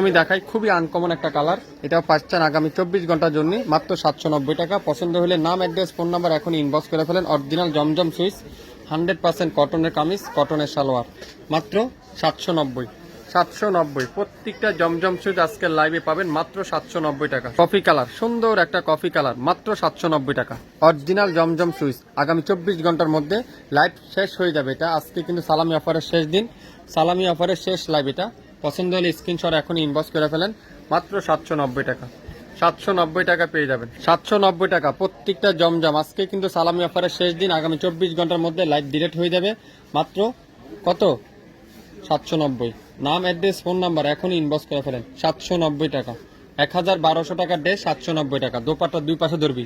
আমি দেখাই খুবই আনকমন একটা কালার এটাও পাচ্ছেন আগামী চব্বিশ ঘণ্টার জন্য। মাত্র সাতশো নব্বই টাকা। পছন্দ হলে নাম অ্যাড্রেস ফোন নাম্বার এখন ইনবক্স করে ফেলেন। অরিজিনাল জমজম সুইচ। হান্ড্রেড পার্সেন্ট কটনের কামিজ কটনের সালোয়ার। মাত্র সাতশো নব্বই। সাতশো নব্বই। প্রত্যেকটা জমজম সুইচ আজকের লাইভে পাবেন মাত্র সাতশো নব্বই টাকা। কফি কালার সুন্দর একটা কফি কালার মাত্র সাতশো নব্বই টাকা। অরিজিনাল জমজম সুইচ। আগামী চব্বিশ ঘণ্টার মধ্যে লাইভ শেষ হয়ে যাবে এটা। আজকে কিন্তু সালামি অফারের শেষ দিন। সালামি অফারের শেষ লাইভ এটা। পছন্দ হলে স্ক্রিনশট এখন ইনবক্স করে ফেলেন। মাত্র সাতশো নব্বই টাকা। সাতশো নব্বই টাকা পেয়ে যাবেন। সাতশো নব্বই টাকা, প্রত্যেকটা জমজম। আজকে কিন্তু সালামি অফারের শেষ দিন, আগামী চব্বিশ ঘণ্টার মধ্যে লাইভ ডিলেট হয়ে যাবে। মাত্র কত? সাতশো নব্বই। নাম অ্যাড্রেস ফোন নাম্বার এখনই ইনবক্স করে ফেলেন। সাতশো নব্বই টাকা। এক হাজার বারোশো টাকার ডে, সাতশো নব্বই টাকা। দোপাটা দুই পাশে ধরবি।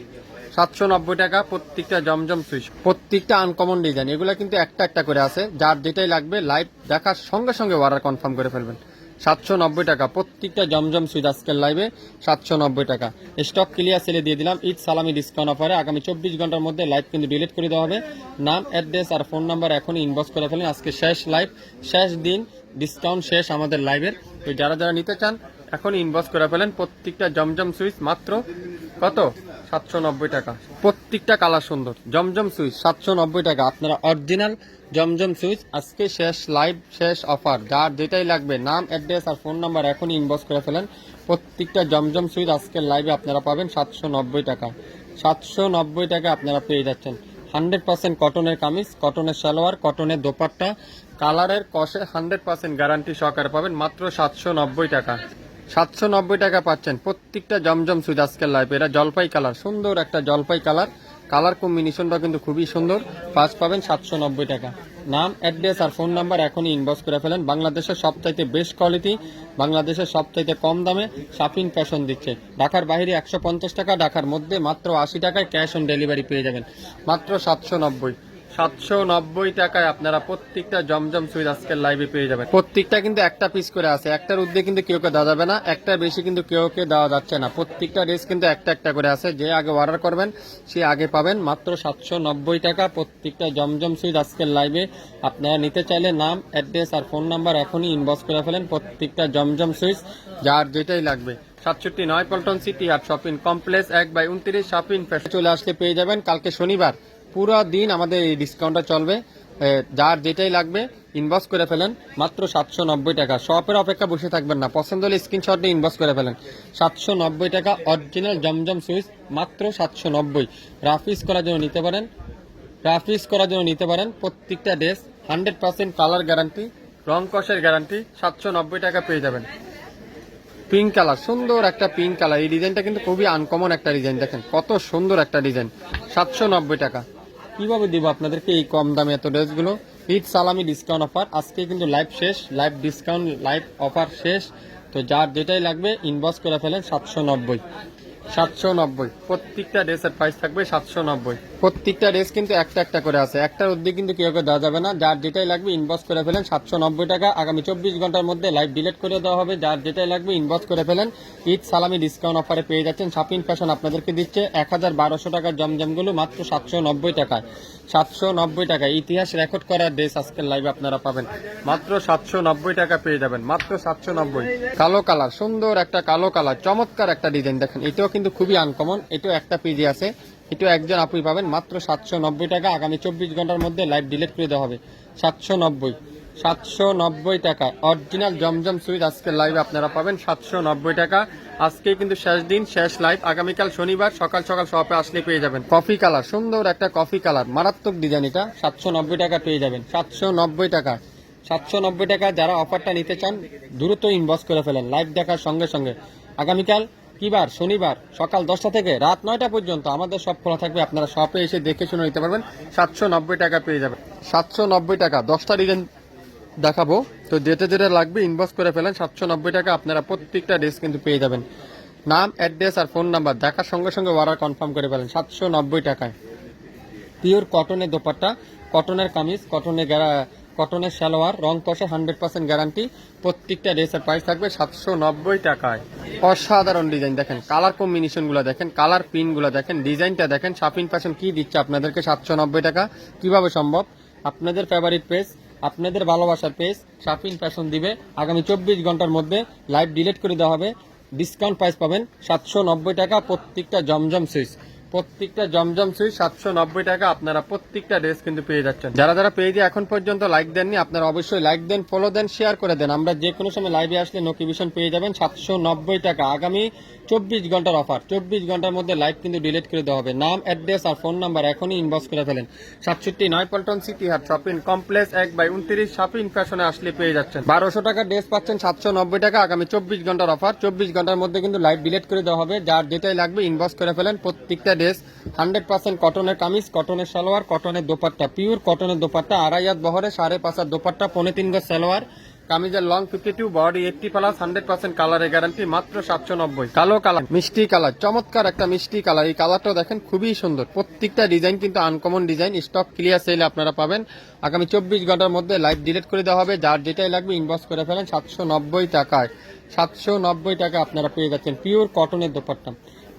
সাতশো নব্বই টাকা, প্রত্যেকটা জমজম সুইচ, প্রত্যেকটা আনকমন ডিজাইন এগুলো কিন্তু একটা একটা করে আছে। যার যেটাই লাগবে লাইভ দেখার সঙ্গে সঙ্গে অর্ডার কনফার্ম করে ফেলবেন। সাতশো নব্বই টাকা, প্রত্যেকটা জমজম সুইচ আজকের লাইভে সাতশো নব্বই টাকা। স্টক ক্লিয়ার সেলে দিয়ে দিলাম, ঈদ সালামি ডিসকাউন্ট অফারে আগামী চব্বিশ ঘণ্টার মধ্যে লাইভ কিন্তু ডিলিট করে দেওয়া হবে। নাম অ্যাড্রেস আর ফোন নাম্বার এখনই ইনবক্স করে ফেলেন। আজকে শেষ লাইভ শেষ দিন ডিসকাউন্ট শেষ আমাদের লাইভের তো যারা যারা নিতে চান এখন ইনবক্স করে ফেলেন প্রত্যেকটা জমজম সুইচ মাত্র কত? সাতশো নব্বই টাকা। প্রত্যেকটা কালার সুন্দর। জমজম সুইচ, সাতশো নব্বই টাকা। আপনারা অরিজিনাল জমজম সুইচ, আজকে শেষ, লাইভ, শেষ অফার। যার যেটাই লাগবে, নাম, অ্যাড্রেস আর ফোন নাম্বার এখনই ইনবক্স করে ফেলেন। প্রত্যেকটা জমজম সুইচ আজকের লাইভে আপনারা পাবেন সাতশো নব্বই টাকা। সাতশো নব্বই টাকা আপনারা পেয়ে যাচ্ছেন। হান্ড্রেড পার্সেন্ট কটনের কামিজ, কটনের সালোয়ার, কটনের দোপাট্টা। কালারের কষে হান্ড্রেড পার্সেন্ট গ্যারান্টি সহকারে পাবেন মাত্র সাতশো নব্বই টাকা। সাতশো নব্বই টাকা পাচ্ছেন। প্রত্যেকটা জমজম সুইচ আজকের লাইফ এটা জলপাই কালার সুন্দর একটা জলপাই কালার কালার কম্বিনেশনটা কিন্তু খুবই সুন্দর। ফার্স্ট পাবেন সাতশো নব্বই টাকা। নাম অ্যাড্রেস আর ফোন নাম্বার এখনই ইনবক্স করে ফেলেন। বাংলাদেশের সবচাইতে বেস্ট কোয়ালিটি বাংলাদেশের সবচাইতে কম দামে শাপিং ফ্যাশন দিচ্ছে। ঢাকার বাইরে একশো পঞ্চাশ টাকা, ঢাকার মধ্যে মাত্র আশি টাকায় ক্যাশ অন ডেলিভারি পেয়ে যাবেন। মাত্র সাতশো নব্বই। সাতশো নব্বই টাকায় আপনারা প্রত্যেকটা জমজম সুইচ আজকের লাইভে পেয়ে যাবেন। প্রত্যেকটা কিন্তু একটা পিস করে আছে। একটার উদ্যোগে কিন্তু কেউ দেওয়া যাবে না একটা বেশি কিন্তু কেউ কে দেওয়া যাচ্ছে না। প্রত্যেকটা ড্রেস কিন্তু একটা একটা করে আছে। যে আগে অর্ডার করবেন, সে আগে পাবেন। মাত্র সাতশো নব্বই টাকা প্রত্যেকটা জমজম সুইচ আজকের লাইভে আপনারা নিতে চাইলে নাম অ্যাড্রেস আর ফোন নাম্বার এখনই ইনবক্স করে ফেলেন প্রত্যেকটা জমজম সুইচ, যার যেটাই লাগবে। সাতষট্টি নয় পল্টন সিটি আর শপিং কমপ্লেক্স এক বাই উনত্রিশ শপিং চলে আসলে পেয়ে যাবেন। কালকে শনিবার পুরো দিন আমাদের এই ডিসকাউন্টটা চলবে। যার যেটাই লাগবে ইনবক্স করে ফেলেন। মাত্র সাতশো নব্বই টাকা। শপের অপেক্ষা বসে থাকবেন না। পছন্দ হলে স্ক্রিনশট দিয়ে ইনবক্স করে ফেলেন। সাতশো নব্বই টাকা অরিজিনাল জমজম সুইচ মাত্র সাতশো নব্বই। রাফিস করার জন্য নিতে পারেন। রাফিস করার জন্য নিতে পারেন। প্রত্যেকটা dress hundred percent colour guarantee রং কষের গ্যারান্টি সাতশো নব্বই টাকা পেয়ে যাবেন। পিঙ্ক কালার সুন্দর একটা পিঙ্ক কালার এই ডিজাইনটা কিন্তু খুবই আনকমন একটা ডিজাইন দেখেন, কত সুন্দর একটা ডিজাইন সাতশো নব্বই টাকা। কীভাবে দিব আপনাদেরকে এই কম দামে এত ড্রেসগুলো? ঈদ সালামি ডিসকাউন্ট অফার আজকে কিন্তু লাইভ শেষ লাইভ ডিসকাউন্ট লাইভ অফার শেষ। তো যার যেটাই লাগবে ইনবক্স করে ফেলেন সাতশো নব্বই। সাতশো নব্বই। প্রত্যেকটা ড্রেসের প্রাইস থাকবে সাতশো নব্বই। প্রত্যেকটা ড্রেস কিন্তু একটা একটা করে আছে। একটার উদ্যোগ কিন্তু কেউ কেউ দেওয়া যাবে না। যার যেটাই লাগবে ইনবক্স করে ফেলেন। সাতশো নব্বই টাকা আগামী চব্বিশ ঘণ্টার মধ্যে লাইভ ডিলিট করে দেওয়া হবে। যার যেটাই লাগবে ইনবক্স করে ফেলেন। ঈদ সালামি ডিসকাউন্ট অফারে পেয়ে যাচ্ছেন। শাপিং ফ্যাশন আপনাদেরকে দিচ্ছে এক হাজার বারোশো টাকার জমজমগুলো মাত্র সাতশো নব্বই টাকায়। সাতশো নব্বই টাকা। ইতিহাস রেকর্ড করার ড্রেস আজকের লাইভে আপনারা পাবেন। মাত্র সাতশো নব্বই টাকা পেয়ে যাবেন। মাত্র সাতশো নব্বই। কালো কালার সুন্দর একটা কালো কালার চমৎকার একটা ডিজাইন দেখেন, এটাও কিন্তু খুবই আনকমন এটাও একটা পিজি আছে। এটাও একজন আপুই পাবেন মাত্র সাতশো নব্বই টাকা। আগামী চব্বিশ ঘণ্টার মধ্যে লাইভ ডিলিট করে দেওয়া হবে। সাতশো নব্বই। সাতশো নব্বই টাকা। অরিজিনাল জমজম সুইচ আজকের লাইভে আপনারা পাবেন সাতশো নব্বই টাকা। আজকে কিন্তু শেষ দিন, শেষ লাইভ আগামীকাল শনিবার সকাল সকাল শপে আসলে পেয়ে যাবেন। কফি কালার সুন্দর একটা কফি কালার মারাত্মক ডিজাইন এটা। সাতশো নব্বই টাকা পেয়ে যাবেন। সাতশো নব্বই টাকা। সাতশো নব্বই টাকা যারা অফারটা নিতে চান, দ্রুত ইনবক্স করে ফেলেন। লাইভ দেখার সঙ্গে সঙ্গে। আগামীকাল কিবার? শনিবার, সকাল দশটা থেকে রাত নয়টা পর্যন্ত আমাদের সব খোলা থাকবে। আপনারা শপে এসে দেখে শুনে নিতে পারবেন। সাতশো নব্বই টাকা পেয়ে যাবেন। সাতশো নব্বই টাকা দশটা ডিজাইন দেখাবো। তো যেটা যেটা লাগবে ইনবক্স করে ফেলেন, সাতশো নব্বই টাকা আপনারা প্রত্যেকটা ড্রেস কিন্তু পেয়ে যাবেন। নাম অ্যাড্রেস আর ফোন নাম্বার দেখার সঙ্গে সঙ্গে অর্ডার কনফার্ম করে ফেলেন, সাতশো নব্বই টাকায়। পিওর কটনের দোপাট্টা কটনের কামিজ কটনের কটনের সালোয়ার, রং কষে হান্ড্রেড পার্সেন্ট গ্যারান্টি। প্রত্যেকটা ড্রেসের প্রাইস থাকবে সাতশো নব্বই টাকায়। অসাধারণ ডিজাইন দেখেন কালার কম্বিনেশনগুলো দেখেন কালার পিনগুলো দেখেন ডিজাইনটা দেখেন শাপিং ফ্যাশন কি দিচ্ছে আপনাদেরকে সাতশো নব্বই টাকা? কীভাবে সম্ভব? আপনাদের ফেভারিট পেজ আপনাদের ভালোবাসার পেজ শাপিন ফ্যাশন দিবে। আগামী চব্বিশ ঘণ্টার মধ্যে লাইভ ডিলিট করে দেওয়া হবে। ডিসকাউন্ট প্রাইস পাবেন সাতশো নব্বই টাকা, প্রত্যেকটা জমজম সুইচ প্রত্যেকটা জমজম সুইচ সাতশো নব্বই টাকা। আপনারা প্রত্যেকটা ড্রেস কিন্তু পেয়ে যাচ্ছেন। যারা যারা পেয়ে দিয়ে এখন পর্যন্ত লাইক দেননি, আপনারা অবশ্যই লাইক দেন ফলো দেন শেয়ার করে দেন। আমরা যে কোনো সময় লাইভে আসলে নোটিফিকেশন পেয়ে যাবেন সাতশো নব্বই টাকা। আগামী চব্বিশ ঘণ্টার অফার চব্বিশ ঘণ্টার মধ্যে লাইভ কিন্তু ডিলিট করে দেওয়া হবে। নাম অ্যাড্রেস আর ফোন নাম্বার এখনই ইনবক্স করে ফেলেন। সাতষট্টি নয় পল্টন সিটি হাট শপিং কমপ্লেক্স এক বাই উনত্রিশ শপিং ফ্যাশনে আসলে পেয়ে যাচ্ছেন। বারোশো টাকা ড্রেস পাচ্ছেন সাতশো নব্বই টাকা। আগামী চব্বিশ ঘণ্টার অফার চব্বিশ ঘণ্টার মধ্যে কিন্তু লাইভ ডিলিট করে দেওয়া হবে। যার যেটাই লাগবে ইনবক্স করে ফেলেন। প্রত্যেকটা ড্রেস হান্ড্রেড পার্সেন্ট কটনের কামিজ, কটনের সালোয়ার, কটনের দোপাট্টা, পিওর কটনের দোপাট্টা, আড়াই হাত বহরে সাড়ে পাঁচ হাত দোপাট্টা পনেরো তিন গজ সালোয়ার, কামিজের long fifty two body eighty plus hundred percent কালারের গ্যারান্টি মাত্র সাতশো নব্বই। কালো কালার মিষ্টি কালার চমৎকার একটা মিষ্টি কালার এই কালারটাও দেখেন খুবই সুন্দর। প্রত্যেকটা ডিজাইন কিন্তু আনকমন ডিজাইন স্টক ক্লিয়ার সেলে আপনারা পাবেন। আগামী চব্বিশ ঘণ্টার মধ্যে লাইভ ডিলিট করে দেওয়া হবে, যার যেটাই লাগবে ইনবক্স করে ফেলেন সাতশো নব্বই টাকায়। সাতশো নব্বই টাকা আপনারা পেয়ে যাচ্ছেন পিওর কটনের দোপাট্টা।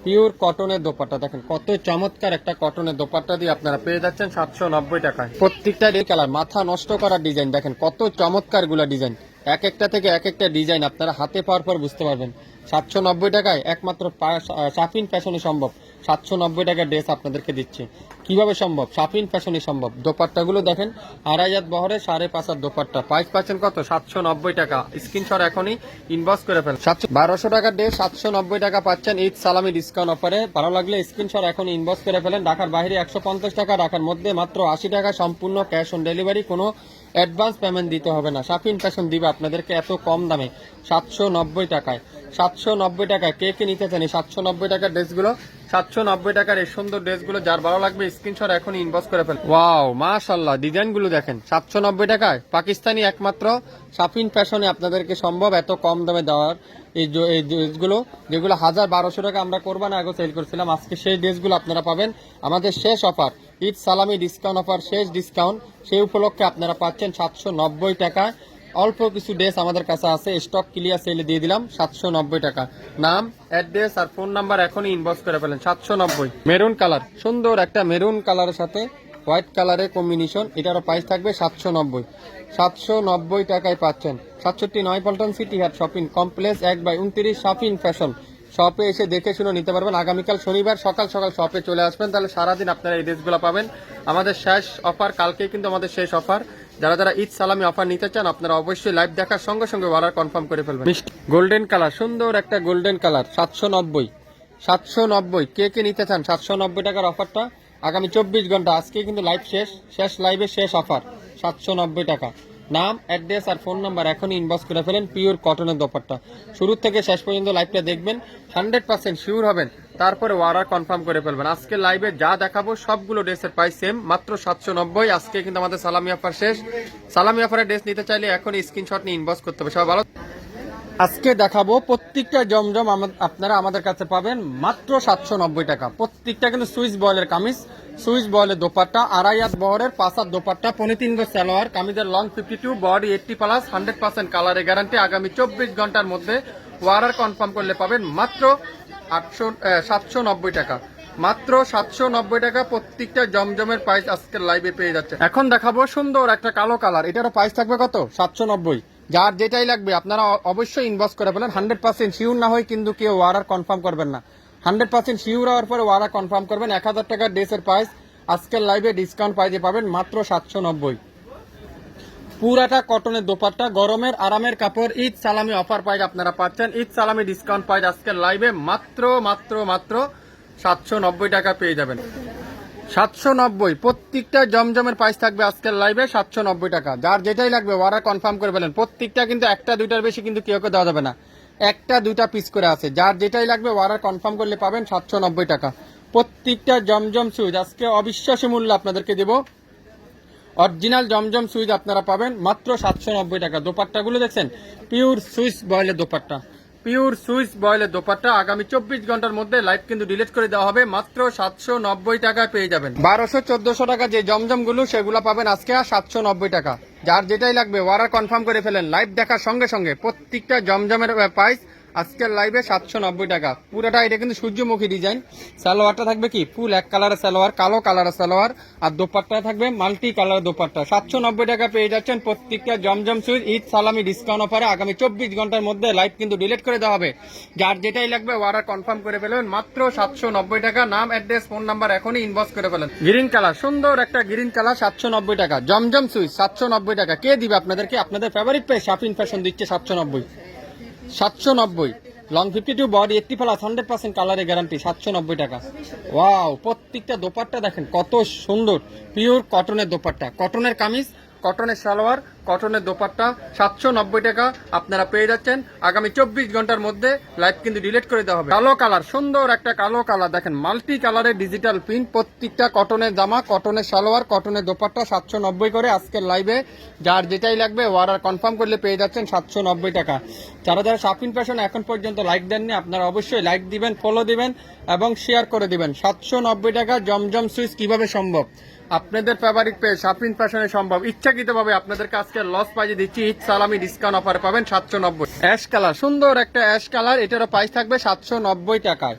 পিওর কটনের দোপাট্টা। দেখেন, কত চমৎকার একটা কটনের দোপাট্টা দিয়ে আপনারা পেয়ে যাচ্ছেন সাতশো নব্বই টাকায়। প্রত্যেকটা কালার, মাথা নষ্ট করার ডিজাইন। দেখেন, কত চমৎকারগুলা ডিজাইন। এক একটা থেকে এক একটা ডিজাইন আপনারা হাতে পাওয়ার পর বুঝতে পারবেন। সাতশো নব্বই টাকায় একমাত্র সাফিন ফ্যাশনে সম্ভব। সাতশো নব্বই টাকার ড্রেস আপনাদেরকে দিচ্ছে। কীভাবে সম্ভব? সাফিন ফ্যাশনই সম্ভব। দোপাট্টাগুলো দেখেন আড়াই হাত বহরে সাড়ে পাঁচ হাত দোপাট্টা। প্রাইস পাচ্ছেন কত? সাতশো নব্বই টাকা। স্ক্রিনশট এখনই ইনবক্স করে ফেলেন। সাতশো বারোশো টাকার ড্রেস সাতশো নব্বই টাকা পাচ্ছেন ঈদ সালামি ডিসকাউন্ট অফারে ভালো লাগলে স্ক্রিনশট এখন ইনবক্স করে ফেলেন। ঢাকার বাইরে একশো পঞ্চাশ টাকা, ঢাকার মধ্যে মাত্র আশি টাকা সম্পূর্ণ ক্যাশ অন ডেলিভারি কোনো অ্যাডভান্স পেমেন্ট দিতে হবে না। সাফিন ফ্যাশন দিবে আপনাদেরকে এত কম দামে। সাতশো নব্বই টাকায়। সাতশো নব্বই টাকায় কে কে নিতে চান? এই সাতশো নব্বই টাকার ড্রেসগুলো সাতশো নব্বই টাকার এই সুন্দর ড্রেসগুলো যার ভালো লাগবে স্ক্রিনশট এখন ইনবক্স করে ফেল ওয়াও মাশাল্লাহ, ডিজাইনগুলো দেখেন। সাতশো নব্বই টাকায়, পাকিস্তানি একমাত্র সাফিন ফ্যাশনে আপনাদেরকে সম্ভব এত কম দামে দেওয়ার এই ড্রেসগুলো, যেগুলো হাজার বারোশো টাকা আমরা কোরবানি আগে সেল করছিলাম। আজকে সেই ড্রেসগুলো আপনারা পাবেন। আমাদের শেষ অফার ঈদ সালামি ডিসকাউন্ট অফার শেষ ডিসকাউন্ট সেই উপলক্ষে আপনারা পাচ্ছেন সাতশো নব্বই টাকায় অল্প কিছু ড্রেস আমাদের কাছে আছে। স্টক ক্লিয়ার সেলে দিয়ে দিলাম, সাতশো নব্বই টাকা। নাম অ্যাড্রেস আর ফোন নাম্বার এখনই ইনবক্স করে ফেলেন, সাতশো নব্বই। মেরুন কালার সুন্দর একটা মেরুন কালারের সাথে হোয়াইট কালারের কম্বিনেশন এটারও প্রাইস থাকবে সাতশো নব্বই। সাতশো নব্বই টাকায় পাচ্ছেন। সাতষট্টি নয় পল্টন সিটি হাট শপিং কমপ্লেক্স এক বাই উনত্রিশ শপিং ফ্যাশন শপে এসে দেখে শুনে নিতে পারবেন। আগামীকাল শনিবার সকাল সকাল শপে চলে আসবেন। তাহলে সারাদিন আপনারা এই ড্রেসগুলো পাবেন। আমাদের শেষ অফার কালকে কিন্তু আমাদের শেষ অফার যারা যারা ঈদ সালামি অফার নিতে চান, আপনারা অবশ্যই লাইভ দেখার সঙ্গে সঙ্গে অর্ডার কনফার্ম করে ফেলবেন। গোল্ডেন কালার সুন্দর একটা গোল্ডেন কালার সাতশো নব্বই। সাতশো নব্বই, কে কে নিতে চান, সাতশো নব্বই টাকার অফারটা? আগামী চব্বিশ ঘণ্টা, আজকে কিন্তু লাইভ শেষ শেষ লাইভে শেষ অফার, সাতশো নব্বই টাকা। নাম অ্যাড্রেস আর ফোন নাম্বার এখনই ইনবক্স করে ফেলেন পিওর কটনের দোপাট্টা। শুরু থেকে শেষ পর্যন্ত লাইভটা দেখবেন হান্ড্রেড পার্সেন্ট শিওর হবেন। তারপরে অর্ডার কনফার্ম করে ফেলবেন। আজকে লাইভে যা দেখাবো, সবগুলো ড্রেসের প্রাইস সেম মাত্র সাতশো নব্বই। আজকে কিন্তু আমাদের সালামি অফার শেষ। সালামি অফারের ড্রেস নিতে চাইলে এখন স্ক্রিনশট নিয়ে ইনবক্স করতে হবে। সবাই ভালো? আজকে দেখাবো প্রত্যেকটা জমজম আপনারা আমাদের কাছে পাবেন মাত্র সাতশো নব্বই টাকা। প্রত্যেকটা কিন্তু সুইচ বয়েলের কামিজ, সুইচ বয়েলের দোপাট্টা, আড়াই হাত বহরের, পাঁচ হাত দোপাট্টা পনেরো তিন গজ সালোয়ার, কামিজের long fifty two body eighty plus hundred percent কালারের গ্যারান্টি আগামী চব্বিশ ঘণ্টার মধ্যে ওয়ারার কনফার্ম করলে পাবেন মাত্র আটশো সাতশো নব্বই টাকা। মাত্র সাতশো নব্বই টাকা প্রত্যেকটা জমজমের প্রাইস আজকের লাইভে পেয়ে যাচ্ছে। এখন দেখাবো সুন্দর একটা কালো কালার এটারও প্রাইস থাকবে কত? সাতশো নব্বই। যার যেটাই লাগবে, আপনারা অবশ্যই ইনবক্স করে ফেলেন। হান্ড্রেড পার্সেন্ট শিওর না হয় কিন্তু কেউ অর্ডার কনফার্ম করবেন না। হান্ড্রেড পার্সেন্ট শিওর হওয়ার পরে অর্ডার কনফার্ম করবেন। এক হাজার টাকার ড্রেসের প্রাইস আজকের লাইভে ডিসকাউন্ট প্রাইজে পাবেন মাত্র সাতশো নব্বই। পুরাটা কটনের দোপাট্টা, গরমের আরামের কাপড়, ঈদ সালামি অফার প্রাইজ আপনারা পাচ্ছেন। ঈদ সালামি ডিসকাউন্ট প্রাইজ আজকের লাইভে মাত্র মাত্র মাত্র সাতশো নব্বই টাকা পেয়ে যাবেন। সাতশো নব্বই, প্রত্যেকটা জমজমের প্রাইস থাকবে আজকের লাইভে সাতশো নব্বই টাকা। যার যেটাই লাগবে ওরা কনফার্ম করে ফেলেন। প্রত্যেকটা কিন্তু একটা, দুইটার বেশি কিন্তু কেউ কেউ দেওয়া যাবে না। একটা, দুইটা পিস করে আছে। যার যেটাই লাগবে ওরা কনফার্ম করলে পাবেন সাতশো নব্বই টাকা। প্রত্যেকটা জমজম সুইচ আজকে অবিশ্বাসী মূল্য আপনাদেরকে দেবো। অরিজিনাল জমজম সুইচ আপনারা পাবেন মাত্র সাতশো নব্বই টাকা। দোপাট্টাগুলো দেখছেন? পিওর সুইচ বয়েলের দোপাট্টা। পিওর সুইচ বয়েলের দোপাট্টা আগামী চব্বিশ ঘণ্টার মধ্যে লাইভ কিন্তু ডিলিট করে দেওয়া হবে। মাত্র সাতশো নব্বই টাকায় পেয়ে যাবেন। বারোশো চোদ্দশো টাকা যে জমজমগুলো সেগুলো পাবেন আজকে সাতশো নব্বই টাকা। যার যেটাই লাগবে ওয়ারা কনফার্ম করে ফেলেন। লাইভ দেখার সঙ্গে সঙ্গে প্রত্যেকটা জমজমের প্রাইস আজকের লাইভে সাতশো নব্বই টাকা। পুরোটা এটা কিন্তু সূর্যমুখী ডিজাইন সালোয়ারটা থাকবে কি? ফুল এক কালারের সালোয়ার, কালো কালারের সালোয়ার। আর দোপাট্টা থাকবে মাল্টি কালার দোপাট্টা। সাতশো নব্বই টাকা পেয়ে যাচ্ছেন প্রত্যেকটা জমজম সুইচ ঈদ সালামি ডিসকাউন্ট অফারে আগামী চব্বিশ ঘণ্টার মধ্যে লাইভ কিন্তু ডিলিট করে দেওয়া হবে। যার যেটাই লাগবে অর্ডার কনফার্ম করে ফেলবেন মাত্র সাতশো নব্বই টাকা। নাম অ্যাড্রেস ফোন নাম্বার এখনই ইনবক্স করে ফেলেন। গ্রিন কালার সুন্দর একটা গ্রিন কালার সাতশো নব্বই টাকা। জমজম সুইচ সাতশো নব্বই টাকা। কে দিবে আপনাদেরকে? আপনাদের ফেভারিট পেয়ে শাফিন ফ্যাশন দিচ্ছে সাতশো নব্বই। সাতশো নব্বই। Long fifty two body eighty plus hundred percent কালারের গ্যারান্টি সাতশো নব্বই টাকা। ওয়াও প্রত্যেকটা দোপাট্টা দেখেন, কত সুন্দর। পিওর কটনের দোপাট্টা। কটনের কামিজ কটনের সালোয়ার, কটনের দোপাট্টা, সাতশো নব্বই টাকা আপনারা পেয়ে যাচ্ছেন। আগামী চব্বিশ ঘণ্টার মধ্যে লাইভ কিন্তু ডিলিট করে দেওয়া হবে। কালো কালার, সুন্দর একটা কালো কালার। দেখেন মাল্টি কালারের ডিজিটাল প্রিন্ট প্রত্যেকটা কটনের জামা, কটনের সালোয়ার, কটনের দোপাট্টা, সাতশো নব্বই করে আজকের লাইভে যার যেটাই লাগবে অর্ডার কনফার্ম করলে পেয়ে যাচ্ছেন সাতশো নব্বই টাকা। যারা যারা শাপিং ফ্যাশন এখন পর্যন্ত লাইক দেননি, আপনারা অবশ্যই লাইক দিবেন ফলো দিবেন এবং শেয়ার করে দিবেন। সাতশো নব্বই টাকা জমজম সুইচ কীভাবে সম্ভব? আপনাদের ফেভারিট পেয়ে শাপিং ফ্যাশনে সম্ভব। ইচ্ছাকৃতভাবে আপনাদেরকে আজকে লস পাইজে দিচ্ছি। ঈদ সালামি ডিসকাউন্ট অফার পাবেন সাতশো নব্বই। অ্যাশ কালার সুন্দর একটা অ্যাশ কালার এটারও প্রাইস থাকবে সাতশো নব্বই টাকায়।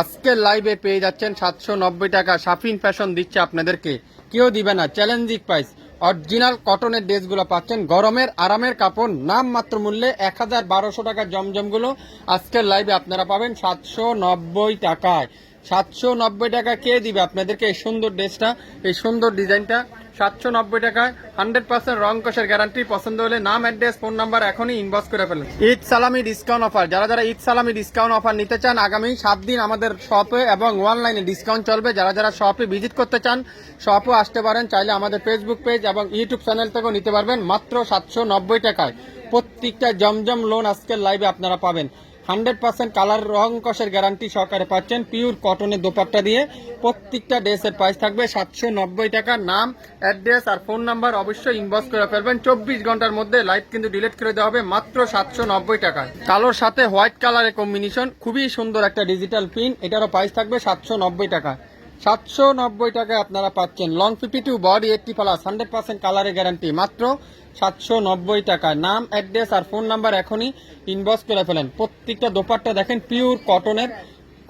আজকের লাইভে পেয়ে যাচ্ছেন সাতশো নব্বই টাকা শাফিন ফ্যাশন দিচ্ছে আপনাদেরকে। কেউ দিবে না চ্যালেঞ্জিং প্রাইস অরিজিনাল কটনের ড্রেসগুলো পাচ্ছেন, গরমের, আরামের কাপড় নাম মাত্র মূল্যে এক হাজার বারোশো টাকার জমজমগুলো আজকের লাইভে আপনারা পাবেন সাতশো নব্বই টাকায়। সাতশো নব্বই টাকা কে দিবে? আপনাদেরকে এই সুন্দর ড্রেসটা, এই সুন্দর ডিজাইনটা সাতশো নব্বই টাকায় হান্ড্রেড পার্সেন্ট রং কষের গ্যারান্টি পছন্দ হলে নাম অ্যাড্রেস ফোন নাম্বার এখনই ইনবক্স করে ফেলেন। ঈদ সালামি ডিসকাউন্ট অফার যারা যারা ঈদ সালামি ডিসকাউন্ট অফার নিতে চান, আগামী সাত দিন আমাদের শপে এবং অনলাইনে ডিসকাউন্ট চলবে। যারা যারা শপে ভিজিট করতে চান শপও আসতে পারেন, চাইলে আমাদের ফেসবুক পেজ এবং ইউটিউব চ্যানেল থেকেও নিতে পারবেন। মাত্র সাতশো নব্বই টাকায় প্রত্যেকটা জমজম লোন আজকের লাইভে আপনারা পাবেন। হান্ড্রেড পার্সেন্ট কালার রং কষের গ্যারান্টি সরকারে পাচ্ছেন। পিওর কটনের দোপাট্টা দিয়ে প্রত্যেকটা ড্রেসের প্রাইস থাকবে সাতশো নব্বই টাকা। নাম অ্যাড্রেস আর ফোন নাম্বার অবশ্যই ইনবক্স করে ফেলবেন। চব্বিশ ঘণ্টার মধ্যে লাইট কিন্তু ডিলিট করে দেওয়া হবে মাত্র সাতশো নব্বই টাকায়। কালোর সাথে হোয়াইট কালারের কম্বিনেশন খুবই সুন্দর একটা ডিজিটাল পিন এটারও প্রাইস থাকবে সাতশো নব্বই টাকা সাতশো নব্বই টাকায় আপনারা পাচ্ছেন long fifty two body eighty plus hundred percent কালারের গ্যারান্টি মাত্র সাতশো নব্বই টাকা নাম অ্যাড্রেস আর ফোন নাম্বার এখনই ইনবক্স করে ফেলেন। প্রত্যেকটা দোপাট্টা দেখেন পিওর কটনের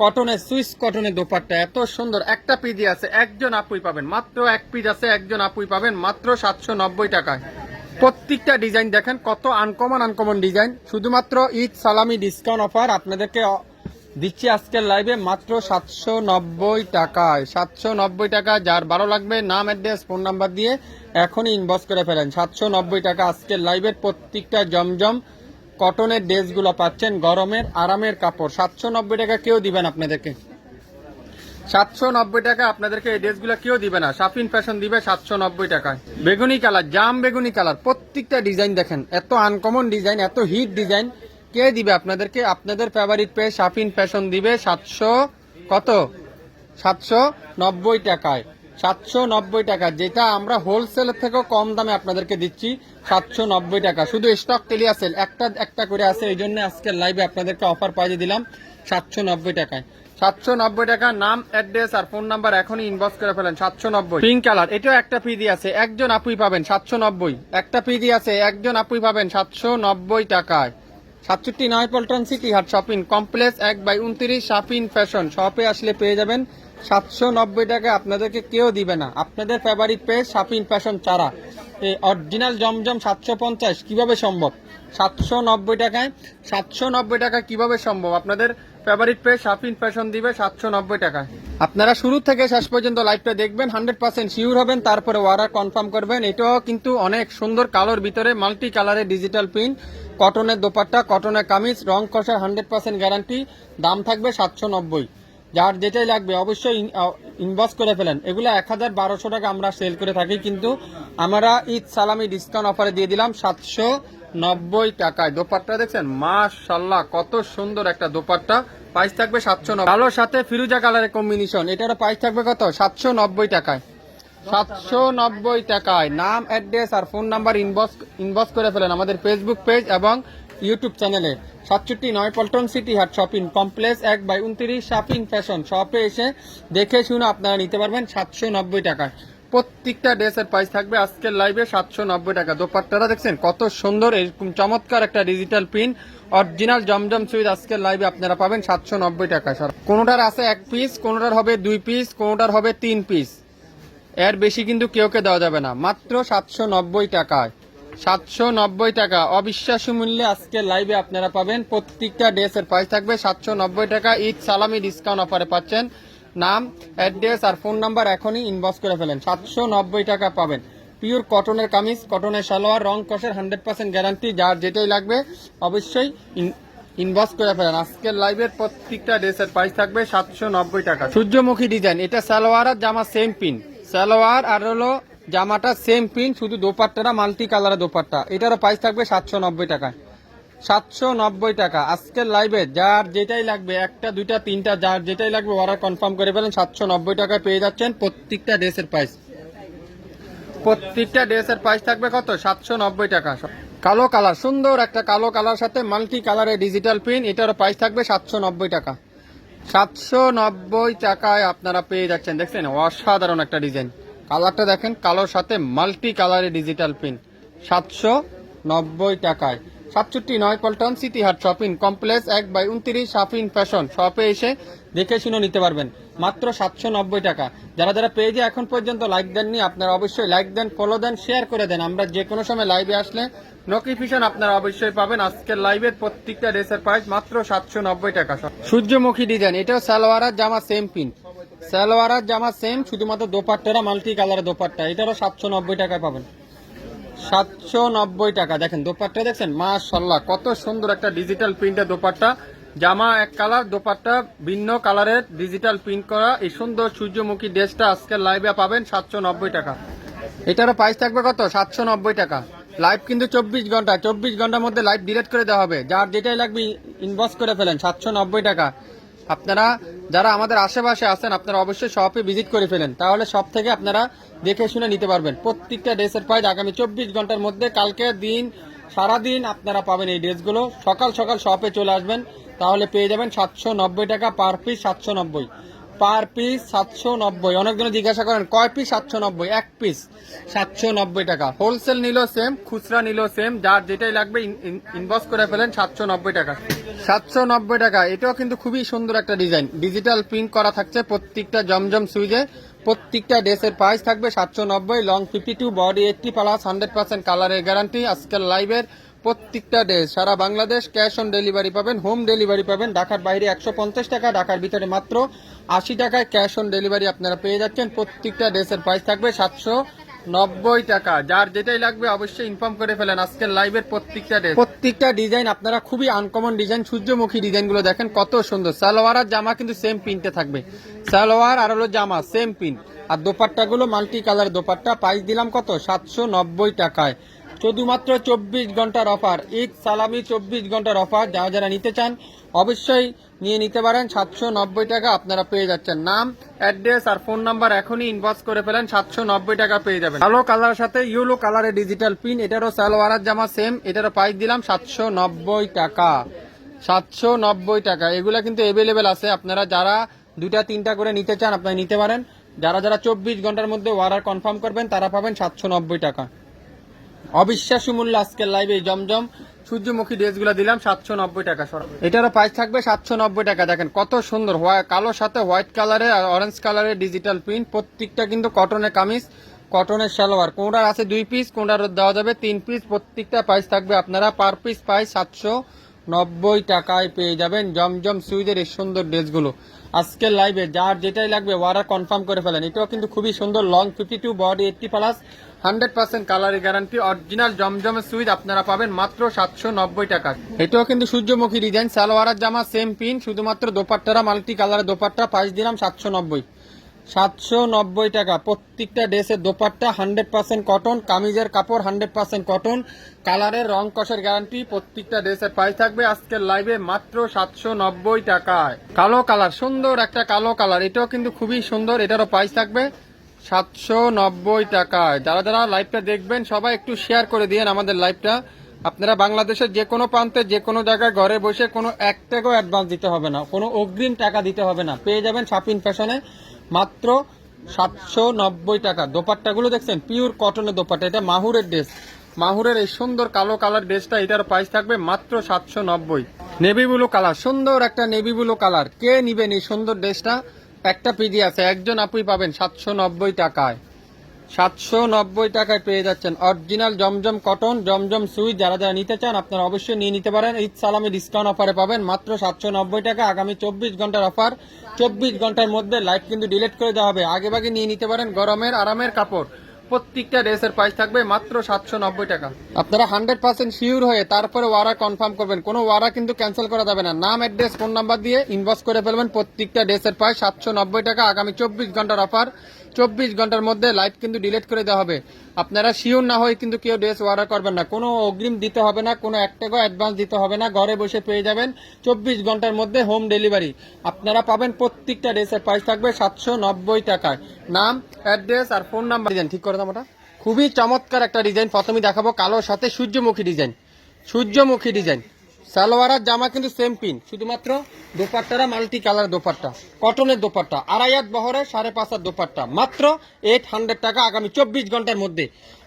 কটনের সুইস কটনের দোপাট্টা। এত সুন্দর, একটা পিজি আছে, একজন আপুই পাবেন। মাত্র এক পিস আছে, একজন আপুই পাবেন, মাত্র সাতশো নব্বই টাকায়। প্রত্যেকটা ডিজাইন দেখেন, কত আনকমন আনকমন ডিজাইন শুধুমাত্র ঈদ সালামি ডিসকাউন্ট অফার আপনাদেরকে দিচ্ছি আজকের লাইভে মাত্র সাতশো নব্বই টাকায়। সাতশো নব্বই টাকা, যার ভালো লাগবে, নাম অ্যাড্রেস ফোন নাম্বার দিয়ে এখনই ইনবক্স করে ফেলেন। সাতশো নব্বই টাকা আজকের লাইভের প্রত্যেকটা জমজম কটনের ড্রেসগুলো পাচ্ছেন গরমের আরামের কাপড়। সাতশো নব্বই টাকা কেউ দিবেন আপনাদেরকে? সাতশো নব্বই টাকা আপনাদেরকে এই ড্রেসগুলো কেউ দিবে না। সাফিন ফ্যাশন দিবে সাতশো নব্বই টাকায়। বেগুনি কালার জাম বেগুনি কালার প্রত্যেকটা ডিজাইন দেখেন। এত আনকমন ডিজাইন এত হিট ডিজাইন কে দিবে? আপনাদেরকে, আপনাদের ফেভারিট পেয়ে সাফিন ফ্যাশন দিবে সাতশো কত? সাতশো নব্বই টাকায়। সাতশো নব্বই টাকা যেটা আমরা হোলসেলের থেকেও কম দামে আপনাদেরকে দিচ্ছি, সাতশো নব্বই টাকা। শুধু স্টক ক্লিয়ার সেল একটা একটা করে আছে, এই জন্য আজকের লাইভে আপনাদেরকে অফার পাইয়ে দিলাম সাতশো নব্বই টাকায়। সাতশো নব্বই টাকা নাম অ্যাড্রেস আর ফোন নাম্বার এখনই ইনবক্স করে ফেলেন, সাতশো নব্বই। পিঙ্ক কালার এটাও একটা পিডি আছে, একজন আপুই পাবেন সাতশো নব্বই। একটা পিডি আছে, একজন আপুই পাবেন সাতশো নব্বই টাকায়। সাতষট্টি নয় পল্টন সিটি হাট শপিং কমপ্লেক্স এক বাই উনত্রিশ শাপিং ফ্যাশন শপে আসলে পেয়ে যাবেন সাতশো নব্বই টাকা। আপনাদেরকে কেউ দিবে না। আপনাদের ফেভারিট পেজ শাপিং ফ্যাশন চারা। এই অরিজিনাল জমজম সাতশো পঞ্চাশ কীভাবে সম্ভব? সাতশো নব্বই টাকায়। সাতশো নব্বই টাকা কীভাবে সম্ভব? আপনাদের ফেভারিট পেজ শাপিং ফ্যাশন দিবে সাতশো নব্বই টাকায়। আপনারা শুরু থেকে শেষ পর্যন্ত লাইভটা দেখবেন হান্ড্রেড পার্সেন্ট শিওর হবেন, তারপরে অর্ডার কনফার্ম করবেন। এটাও কিন্তু অনেক সুন্দর কালোর ভিতরে মাল্টি কালারের ডিজিটাল প্রিন্ট কটনের দোপাট্টা, কটনের কামিজ, রং কষার হান্ড্রেড পার্সেন্ট গ্যারান্টি, দাম থাকবে সাতশো নব্বই। যার যেটাই লাগবে, অবশ্যই ইনবক্স করে ফেলেন। এগুলো এক হাজার বারোশো টাকা আমরা সেল করে থাকি, কিন্তু আমরা ঈদ সালামি ডিসকাউন্ট অফারে দিয়ে দিলাম সাতশো নব্বই টাকায়। দোপাট্টা দেখছেন? মাশাল্লাহ কত সুন্দর একটা দোপাট্টা। প্রাইস থাকবে সাতশো নব্বই। কালোর সাথে ফিরুজা কালারের কম্বিনেশন এটারও প্রাইস থাকবে কত? সাতশো নব্বই টাকায়। সাতশো নব্বই টাকায়। নাম, অ্যাড্রেস আর ফোন নাম্বার ইনবক্স ইনবক্স করে ফেলেন আমাদের ফেসবুক পেজ এবং ইউটিউব চ্যানেলে সাতষট্টি নয় Paltan city Haat shopping complex এক বাই উনত্রিশ শপিং ফ্যাশন শপে এসে দেখে শুনে আপনারা নিতে পারবেন সাতশো নব্বই টাকায়। প্রত্যেকটা ড্রেসের প্রাইস থাকবে আজকের লাইভে সাতশো নব্বই টাকা। দোপাট্টারা দেখছেন, কত সুন্দর, এরকম চমৎকার একটা ডিজিটাল প্রিন্ট অরিজিনাল জমজম সুইচ আজকের লাইভে আপনারা পাবেন সাতশো নব্বই টাকা সর, কোনোটার আছে এক পিস কোনোটার হবে দুই পিস কোনোটার হবে তিন পিস এর বেশি কিন্তু কেউকে দেওয়া যাবে না। মাত্র সাতশো নব্বই টাকায়। সাতশো নব্বই টাকা অবিশ্বাস্য মূল্যে আজকে লাইভে আপনারা পাবেন। প্রত্যেকটা ড্রেসের প্রাইস থাকবে সাতশো নব্বই টাকা। ঈদ সালামি ডিসকাউন্ট অফারে পাচ্ছেন। নাম অ্যাড্রেস আর ফোন নাম্বার এখনই ইনবক্স করে ফেলেন। সাতশো নব্বই টাকা পাবেন। পিওর কটনের কামিজ কটনের সালোয়ার, রং কষের হান্ড্রেড পার্সেন্ট গ্যারান্টি যার যেটাই লাগবে অবশ্যই ইনবক্স করে ফেলেন। আজকের লাইভের প্রত্যেকটা ড্রেসের প্রাইস থাকবে সাতশো নব্বই টাকা। সূর্যমুখী ডিজাইন এটা সালোয়ার আর জামা সেম পিন সালোয়ার আর হলো জামাটা সেম পিন শুধু দোপাট্টাটা মাল্টি কালারের দোপাট্টা। এটারও প্রাইস থাকবে সাতশো নব্বই টাকা সাতশো নব্বই টাকা। আজকের লাইভে যার যেটাই লাগবে, একটা, দুইটা, তিনটা, যার যেটাই লাগবে অর্ডার কনফার্ম করে ফেলেন, সাতশো নব্বই টাকায় পেয়ে যাচ্ছেন প্রত্যেকটা ড্রেসের প্রাইস প্রত্যেকটা ড্রেসের প্রাইস থাকবে কত? সাতশো নব্বই টাকা। কালো কালার সুন্দর একটা কালো কালার সাথে মাল্টি কালারের ডিজিটাল পিন এটারও প্রাইস থাকবে সাতশো নব্বই টাকা। সাতশো নব্বই টাকায় আপনারা পেয়ে যাচ্ছেন, দেখছেন? অসাধারণ একটা ডিজাইন। কালারটা দেখেন, কালোর সাথে মাল্টি কালারের ডিজিটাল প্রিন্ট সাতশো নব্বই টাকায়। সাতষট্টি নয়, Paltan city Haat shopping complex এক বাই উনত্রিশ শাফিন ফ্যাশন শপে এসে দেখে শুনে নিতে পারবেন। মাত্র সাতশো নব্বই টাকা। যারা যারা পেজে এখন পর্যন্ত লাইক দেননি, আপনারা অবশ্যই লাইক দেন ফলো দেন শেয়ার করে দেন। আমরা যে কোনো সময় লাইভে আসলে নোটিফিকেশন আপনারা অবশ্যই পাবেন। আজকের লাইভের প্রত্যেকটা ড্রেসের প্রাইস মাত্র সাতশো নব্বই টাকা। সূর্যমুখী ডিজাইন এটাও সালোয়ার আর জামা সেম পিন সালোয়ার আর জামা সেম শুধুমাত্র দোপাট্টারা মাল্টি কালারের দোপাট্টা। এটারও সাতশো নব্বই টাকায় পাবেন। সাতশো নব্বই টাকা। দেখেন, দোপাট্টা দেখছেন? মাশাল্লাহ কত সুন্দর একটা ডিজিটাল প্রিন্টের দোপাট্টা। জামা এক কালার, দোপাট্টা ভিন্ন কালারের ডিজিটাল প্রিন্ট করা। এই সুন্দর সূর্যমুখী ড্রেসটা আজকের লাইভে পাবেন সাতশো নব্বই টাকা। এটারও প্রাইস থাকবে কত? সাতশো নব্বই টাকা। লাইভ কিন্তু চব্বিশ ঘণ্টা চব্বিশ ঘণ্টার মধ্যে লাইভ ডিলেট করে দেওয়া হবে। যার যেটাই লাগবে ইনবক্স করে ফেলেন, সাতশো নব্বই টাকা। আপনারা যারা আমাদের আশেপাশে আছেন, আপনারা অবশ্যই শপে ভিজিট করে ফেলেন। তাহলে সব থেকে আপনারা দেখে শুনে নিতে পারবেন। প্রত্যেকটা ড্রেসের প্রাইস আগামী চব্বিশ ঘণ্টার মধ্যে, কালকে দিন, সারাদিন আপনারা পাবেন এই ড্রেসগুলো সকাল সকাল শপে চলে আসবেন, তাহলে পেয়ে যাবেন সাতশো নব্বই টাকা পার পিস সাতশো নব্বই। পার পিস সাতশো নব্বই। অনেকজন জিজ্ঞাসা করেন, কয় পিস সাতশো নব্বই? এক পিস সাতশো নব্বই টাকা। হোলসেল নিলেও সেম খুচরা নিলেও সেম যার যেটাই লাগবে ইনবক্স করে ফেলেন সাতশো নব্বই টাকা। সাতশো নব্বই টাকা, এটাও কিন্তু খুবই সুন্দর একটা ডিজাইন ডিজিটাল প্রিন্ট করা থাকছে প্রত্যেকটা জমজম সুইজে প্রত্যেকটা ড্রেসের প্রাইস থাকবে সাতশো নব্বই long fifty two body eighty plus hundred percent কালারের গ্যারান্টি আজকাল লাইভের প্রত্যেকটা ড্রেস সারা বাংলাদেশ ক্যাশ অন ডেলিভারি পাবেন হোম ডেলিভারি পাবেন। ঢাকার বাইরে একশো পঞ্চাশ টাকা, ঢাকার ভিতরে মাত্র আশি টাকায় ক্যাশ অন ডেলিভারি আপনারা পেয়ে যাচ্ছেন। প্রত্যেকটা ড্রেসের প্রাইস থাকবে সাতশো নব্বই টাকা। যার যেটাই লাগবে অবশ্যই ইনফর্ম করে ফেলেন। আজকের লাইভের প্রত্যেকটা ড্রেস প্রত্যেকটা ডিজাইন আপনারা খুবই আনকমন ডিজাইন সূর্যমুখী ডিজাইনগুলো দেখেন, কত সুন্দর। সালোয়ার আর জামা কিন্তু সেম পিনতে থাকবে। সালোয়ার আর হলো জামা সেম পিন আর দোপাট্টাগুলো মাল্টি কালার দোপাট্টা। প্রাইস দিলাম কত? সাতশো নব্বই টাকায়। শুধুমাত্র চব্বিশ ঘণ্টার অফার ঈদ, সালামি, চব্বিশ ঘণ্টার অফার যারা যারা নিতে চান, অবশ্যই নিয়ে নিতে পারেন সাতশো নব্বই টাকা, আপনারা পেয়ে যাচ্ছেন। নাম, অ্যাড্রেস আর ফোন নাম্বার এখনই ইনবক্স করে ফেলেন, সাতশো নব্বই টাকা পেয়ে যাবেন। কালো কালারের সাথে ইউলো কালারের ডিজিটাল পিন এটারও সালোয়ার জামা সেম এটারও প্রাইস দিলাম সাতশো নব্বই টাকা। সাতশো নব্বই টাকা, এগুলা কিন্তু এভেলেবেল আছে। আপনারা যারা দুইটা, তিনটা করে নিতে চান, আপনারা নিতে পারেন। যারা যারা চব্বিশ ঘণ্টার মধ্যে অর্ডার কনফার্ম করবেন, তারা পাবেন সাতশো নব্বই টাকা। অবিশ্বাস্য মূল্য আজকের লাইভে জমজম। সূর্যমুখী ড্রেসগুলো দিলাম সাতশো নব্বই টাকা সর। এটারও প্রাইস থাকবে সাতশো নব্বই টাকা। দেখেন, কত সুন্দর কালোর সাথে হোয়াইট কালারের আর অরেঞ্জ কালারের ডিজিটাল প্রিন্ট প্রত্যেকটা কিন্তু কটনের কামিজ কটনের সালোয়ার। কোনটার আছে দুই পিস কোনটার দেওয়া যাবে তিন পিস প্রত্যেকটা প্রাইস থাকবে আপনারা পার পিস প্রাইস সাতশো নব্বই টাকায় পেয়ে যাবেন জমজম সুইদের এই সুন্দর ড্রেসগুলো। আজকের লাইভে যার যেটাই লাগবে ওয়ারা কনফার্ম করে ফেলেন। এটাও কিন্তু খুবই সুন্দর long fifty two body eighty plus hundred percent কালারের গ্যারান্টি, অরিজিনাল জমজমের সুইচ আপনারা পাবেন মাত্র সাতশো নব্বই টাকা এটাও কিন্তু সূর্যমুখী ডিজাইন, সালোয়ারের জামা সেম পিন শুধুমাত্র দোপাট্টারা মাল্টি কালারের দোপাট্টা প্রাইস দিলাম সাতশো নব্বই। সাতশো নব্বই টাকা, প্রত্যেকটা ড্রেসের দোপাট্টা, হান্ড্রেড পার্সেন্ট কটন কামিজের কাপড়, হান্ড্রেড পার্সেন্ট কটন কালারের রং কষের গ্যারান্টি প্রত্যেকটা ড্রেসের প্রাইস থাকবে আজকের লাইভে মাত্র সাতশো নব্বই টাকায়। কালো কালার সুন্দর একটা কালো কালার এটাও কিন্তু খুবই সুন্দর, এটারও প্রাইস থাকবে সাতশো নব্বই টাকায়। যারা যারা লাইভটা দেখবেন, সবাই একটু শেয়ার করে দিয়েন আমাদের লাইভটা আপনারা বাংলাদেশের যে কোনো প্রান্তে, যে কোনো জায়গায় ঘরে বসে কোনো এক টাকাও অ্যাডভান্স দিতে হবে না। কোনো অগ্রিম টাকা দিতে হবে না। পেয়ে যাবেন শাপিং ফ্যাশনে মাত্র সাতশো নব্বই টাকা। দোপাট্টাগুলো দেখছেন? পিওর কটনের দোপাট্টা। এটা মাহুরের ড্রেস মাহুরের এই সুন্দর কালো কালার ড্রেসটা এটার প্রাইস থাকবে মাত্র সাতশো নব্বই। নেভি ব্লু কালার সুন্দর একটা নেভি ব্লু কালার কে নিবেন এই সুন্দর ড্রেসটা একটা পিজি আছে, একজন আপুই পাবেন সাতশো নব্বই টাকায়। সাতশো নব্বই টাকায় পেয়ে যাচ্ছেন। অরিজিনাল জমজম কটন জমজম সুই যারা যারা নিতে চান আপনারা অবশ্যই নিয়ে নিতে পারেন। ঈদ সালামে ডিসকাউন্ট অফারে পাবেন মাত্র সাতশো নব্বই টাকা। আগামী চব্বিশ ঘণ্টার অফার চব্বিশ ঘণ্টার মধ্যে লাইট কিন্তু ডিলেট করে দেওয়া হবে। আগে ভাগে নিয়ে নিতে পারেন গরমের, আরামের কাপড়। প্রত্যেকটা ড্রেসের প্রাইস থাকবে মাত্র সাতশো নব্বই টাকা। আপনারা হান্ড্রেড পার্সেন্ট শিওর হয়ে তারপরে ওয়ারা কনফার্ম করবেন। কোনো ওয়ারা কিন্তু ক্যান্সেল করা যাবে না। নাম অ্যাড্রেস ফোন নাম্বার দিয়ে ইনবক্স করে ফেলবেন প্রত্যেকটা ড্রেসের প্রাইস সাতশো নব্বই টাকা। আগামী চব্বিশ ঘণ্টার অফার চব্বিশ ঘণ্টার মধ্যে লাইট কিন্তু ডিলিট করে দেওয়া হবে। আপনারা শিওর না হয়ে কিন্তু কেউ ড্রেস অর্ডার করবেন না। কোনো অগ্রিম দিতে হবে না, কোনো এক টাকা অ্যাডভান্স দিতে হবে না। ঘরে বসে পেয়ে যাবেন চব্বিশ ঘণ্টার মধ্যে হোম ডেলিভারি আপনারা পাবেন প্রত্যেকটা ড্রেসের প্রাইস থাকবে সাতশো নব্বই টাকায়। নাম অ্যাড্রেস আর ফোন নাম্বার ডিজাইন ঠিক করে দাম ওটা খুবই চমৎকার একটা ডিজাইন প্রথমে দেখাবো কালোর সাথে সূর্যমুখী ডিজাইন সূর্যমুখী ডিজাইন সালোয়ার আর জামা কিন্তু সেম পিন শুধুমাত্র দোপাট্টারা মাল্টি কালার দোপাট্টা কটনের দোপাট্টা, আড়াই হাত বহরে সাড়ে পাঁচ হাত দোপাট্টা, মাত্র এইট হান্ড্রেড টাকা আগামী চব্বিশ ঘণ্টার মধ্যে।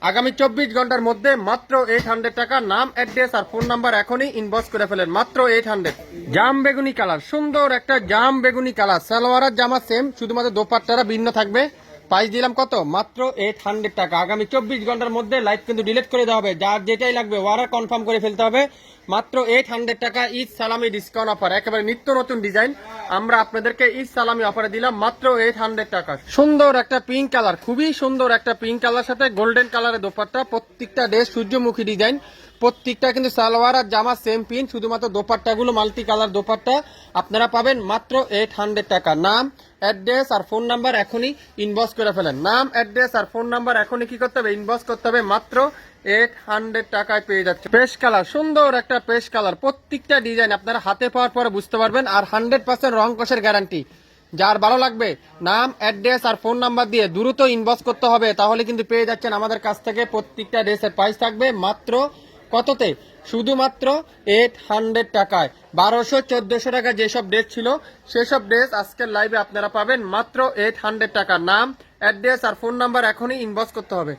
আগামী চব্বিশ ঘণ্টার মধ্যে মাত্র এইট হান্ড্রেড টাকা নাম অ্যাড্রেস আর ফোন নাম্বার এখনই ইনবক্স করে ফেলেন, মাত্র এইট হান্ড্রেড জাম বেগুনি কালার সুন্দর একটা জাম বেগুনি কালার সালোয়ার আর জামা সেম শুধুমাত্র দোপাট্টারা ভিন্ন থাকবে। প্রাইস দিলাম কত? মাত্র এইট হান্ড্রেড টাকা। আগামী চব্বিশ ঘণ্টার মধ্যে লাইট কিন্তু ডিলিট করে দেওয়া হবে, যার যেটাই লাগবে ওয়ারা কনফার্ম করে ফেলতে হবে। মাত্র এইট হান্ড্রেড টাকা ঈদ সালামি ডিসকাউন্ট অফার একেবারে নিত্য নতুন ডিজাইন আমরা আপনাদেরকে ঈদ সালামি অফারে দিলাম মাত্র এইট হান্ড্রেড টাকা। সুন্দর একটা পিঙ্ক কালার খুবই সুন্দর একটা পিঙ্ক কালার সাথে গোল্ডেন কালারের দোপাট্টা, প্রত্যেকটা ড্রেস সূর্যমুখী ডিজাইন প্রত্যেকটা কিন্তু সালোয়ার আর জামা সেম পিন শুধুমাত্র দোপাট্টাগুলো মাল্টি কালার দোপাট্টা। আপনারা পাবেন মাত্র এইট হান্ড্রেড টাকা। নাম অ্যাড্রেস আর ফোন নাম্বার এখনই ইনবক্স করে ফেলেন। নাম অ্যাড্রেস আর ফোন নাম্বার এখনই কি করতে হবে? ইনবক্স করতে হবে। মাত্র এইট হান্ড্রেড টাকায় পেয়ে যাচ্ছে। পেশ কালার সুন্দর একটা পেশ কালার প্রত্যেকটা ডিজাইন আপনারা হাতে পাওয়ার পরে বুঝতে পারবেন। আর হান্ড্রেড পার্সেন্ট রং কষের গ্যারান্টি যার ভালো লাগবে, নাম অ্যাড্রেস আর ফোন নাম্বার দিয়ে দ্রুত ইনবক্স করতে হবে। তাহলে কিন্তু পেয়ে যাচ্ছেন আমাদের কাছ থেকে প্রত্যেকটা ড্রেসের প্রাইস থাকবে মাত্র কততে? শুধুমাত্র এইট হান্ড্রেড টাকায়। বারোশো, চোদ্দশো টাকা যেসব ড্রেস ছিল, সেসব ড্রেস আজকের লাইভে আপনারা পাবেন মাত্র এইট হান্ড্রেড টাকা। নাম অ্যাড্রেস আর ফোন নাম্বার এখনই ইনবক্স করতে হবে।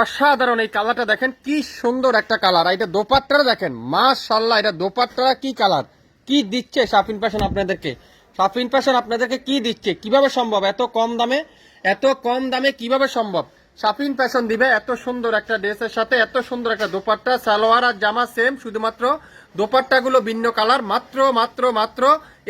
অসাধারণ এই কালারটা দেখেন, কি সুন্দর একটা কালার এটা দোপাট্টারা দেখেন মাশাল্লাহ এটা দোপাট্টারা কি কালার কি দিচ্ছে সাফিন ফ্যাশন আপনাদেরকে? সাফিন ফ্যাশন আপনাদেরকে কি দিচ্ছে? কীভাবে সম্ভব? এত কম দামে, এত কম দামে কীভাবে সম্ভব? শাপিন ফ্যাশন দিবে, এত সুন্দর একটা ড্রেসের সাথে, এত সুন্দর একটা দোপাট্টা, সালোয়ার আর জামা সেম শুধুমাত্র দোপাট্টাগুলো ভিন্ন কালার, মাত্র মাত্র মাত্র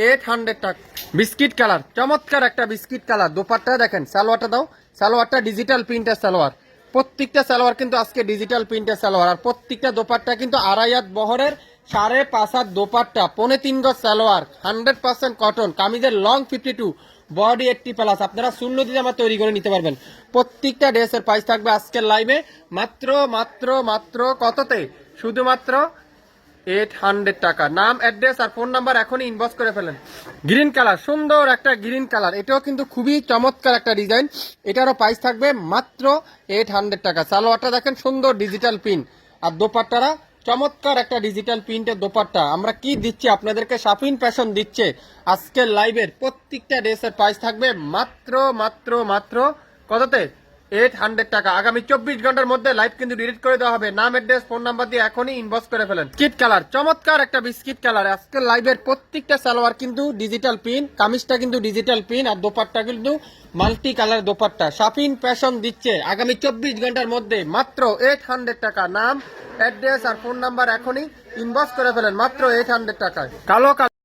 এইট হান্ড্রেড টাকা। বিস্কিট কালার, চমৎকার একটা বিস্কিট কালার, দোপাট্টা দেখেন, সালোয়ারটা দাও, সালোয়ারটা ডিজিটাল প্রিন্টের সালোয়ার। প্রত্যেকটা সালোয়ার কিন্তু আজকে ডিজিটাল প্রিন্টের সালোয়ার, আর প্রত্যেকটা দোপাট্টা কিন্তু আড়াই হাত বহরের সাড়ে পাঁচ হাত দোপাট্টা, পনে তিন গজ সালোয়ার হান্ড্রেড পার্সেন্ট কটন কামিজের long fifty two body eighty plus আপনারা শূন্য দিয়ে আমার তৈরি করে নিতে পারবেন। প্রত্যেকটা ড্রেসের প্রাইস থাকবে আজকের লাইভে মাত্র মাত্র মাত্র কততে? শুধুমাত্র এইট হান্ড্রেড টাকা। নাম অ্যাড্রেস আর ফোন নাম্বার এখনই ইনবক্স করে ফেলেন। গ্রিন কালার সুন্দর একটা গ্রিন কালার এটাও কিন্তু খুবই চমৎকার একটা ডিজাইন এটারও প্রাইস থাকবে মাত্র এইট হান্ড্রেড টাকা। সালোয়ারটা দেখেন সুন্দর ডিজিটাল পিন আর দোপাট্টারা চমৎকার একটা ডিজিটাল প্রিন্টের দোপাট্টা। আমরা কি দিচ্ছি? আপনাদেরকে সাফিন ফ্যাশন দিচ্ছে। আজকের লাইভের প্রত্যেকটা ড্রেসের প্রাইস থাকবে মাত্র মাত্র মাত্র কততে? এইট হান্ড্রেড টাকা। আগামী চব্বিশ ঘণ্টার মধ্যে লাইভ কিন্তু ডিলিট করে দেওয়া হবে। নাম অ্যাড্রেস ফোন নাম্বার দিয়ে এখনই ইনবক্স করে ফেলেন। বিস্কিট কালার চমৎকার একটা বিস্কিট কালার আজকের লাইভের প্রত্যেকটা সালোয়ার কিন্তু ডিজিটাল পিন কামিজটা কিন্তু ডিজিটাল পিন আর দোপাট্টা কিন্তু multi colour dupatta. Shafin fashion দিচ্ছে। আগামী চব্বিশ ঘণ্টার মধ্যে মাত্র এইট হান্ড্রেড টাকা। নাম অ্যাড্রেস আর ফোন নাম্বার এখনই ইনবক্স করে ফেলেন। মাত্র এইট হান্ড্রেড টাকায়। কালো কালার